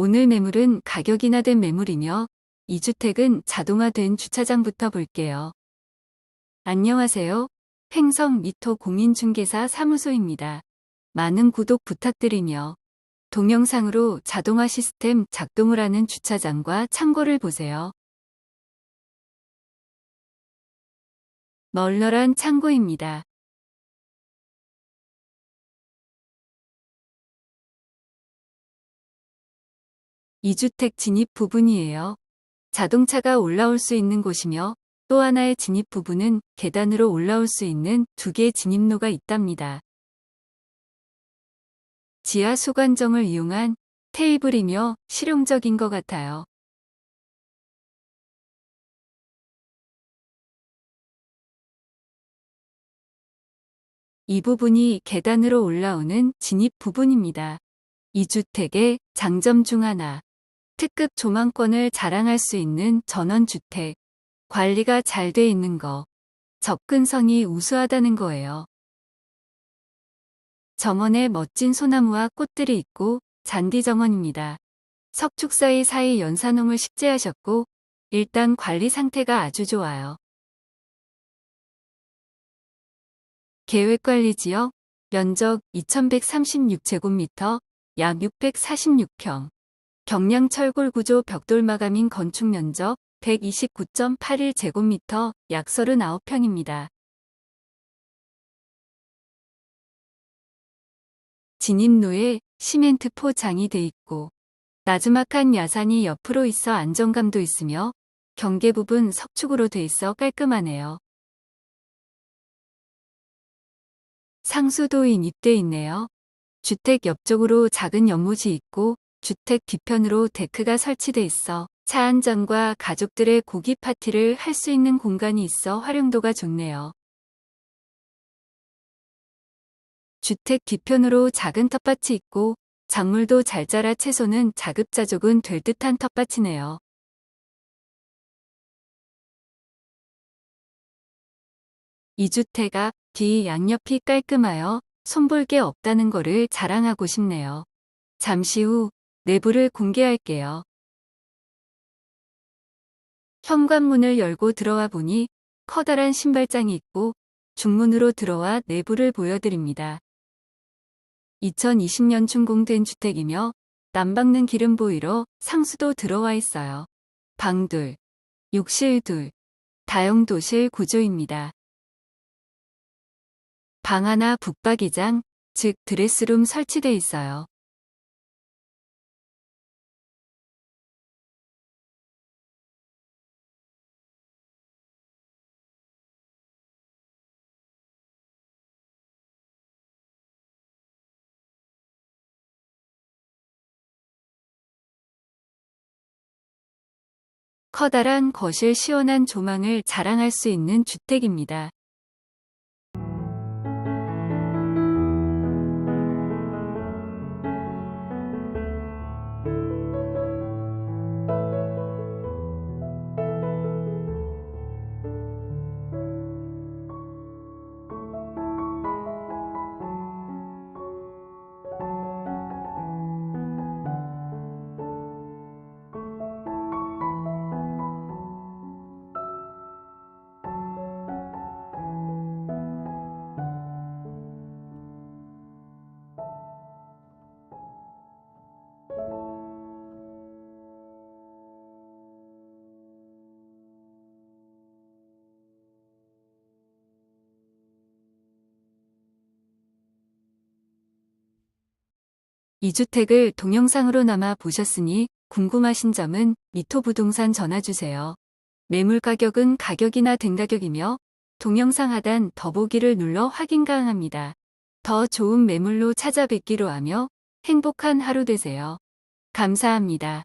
오늘 매물은 가격 인하된 매물이며 이 주택은 자동화된 주차장부터 볼게요. 안녕하세요. 횡성 미토 공인중개사 사무소입니다. 많은 구독 부탁드리며 동영상으로 자동화 시스템 작동을 하는 주차장과 창고를 보세요. 널널한 창고입니다. 이주택 진입 부분이에요. 자동차가 올라올 수 있는 곳이며 또 하나의 진입 부분은 계단으로 올라올 수 있는 두 개의 진입로가 있답니다. 지하 수관정을 이용한 테이블이며 실용적인 것 같아요. 이 부분이 계단으로 올라오는 진입 부분입니다. 이 주택의 장점 중 하나. 특급 조망권을 자랑할 수 있는 전원주택. 관리가 잘 돼 있는 거. 접근성이 우수하다는 거예요. 정원에 멋진 소나무와 꽃들이 있고 잔디 정원입니다. 석축 사이 사이 연산홍을 식재하셨고 일단 관리 상태가 아주 좋아요. 계획관리지역 면적 2136제곱미터 약 646평 경량 철골 구조 벽돌 마감인 건축 면적 129.81제곱미터 약 39평입니다. 진입로에 시멘트 포장이 돼 있고 나즈막한 야산이 옆으로 있어 안정감도 있으며 경계 부분 석축으로 돼 있어 깔끔하네요. 상수도 인 입돼 있네요. 주택 옆쪽으로 작은 연못이 있고 주택 뒤편으로 데크가 설치돼 있어 차 한잔과 가족들의 고기 파티를 할 수 있는 공간이 있어 활용도가 좋네요. 주택 뒤편으로 작은 텃밭이 있고 작물도 잘 자라 채소는 자급자족은 될 듯한 텃밭이네요. 이 주택 앞 뒤 양옆이 깔끔하여 손볼 게 없다는 거를 자랑하고 싶네요. 잠시 후 내부를 공개할게요. 현관문을 열고 들어와 보니 커다란 신발장이 있고 중문으로 들어와 내부를 보여드립니다. 2020년 준공된 주택이며 난방능 기름 보이로 상수도 들어와 있어요. 방둘, 욕실 둘, 다용도실 구조입니다. 방 하나 북박이장, 즉 드레스룸 설치돼 있어요. 커다란 거실 시원한 조망을 자랑할 수 있는 주택입니다. 이 주택을 동영상으로나마 보셨으니 궁금하신 점은 미토 부동산 전화주세요. 매물 가격은 가격이나 된 가격이며 동영상 하단 더보기를 눌러 확인 가능합니다. 더 좋은 매물로 찾아뵙기로 하며 행복한 하루 되세요. 감사합니다.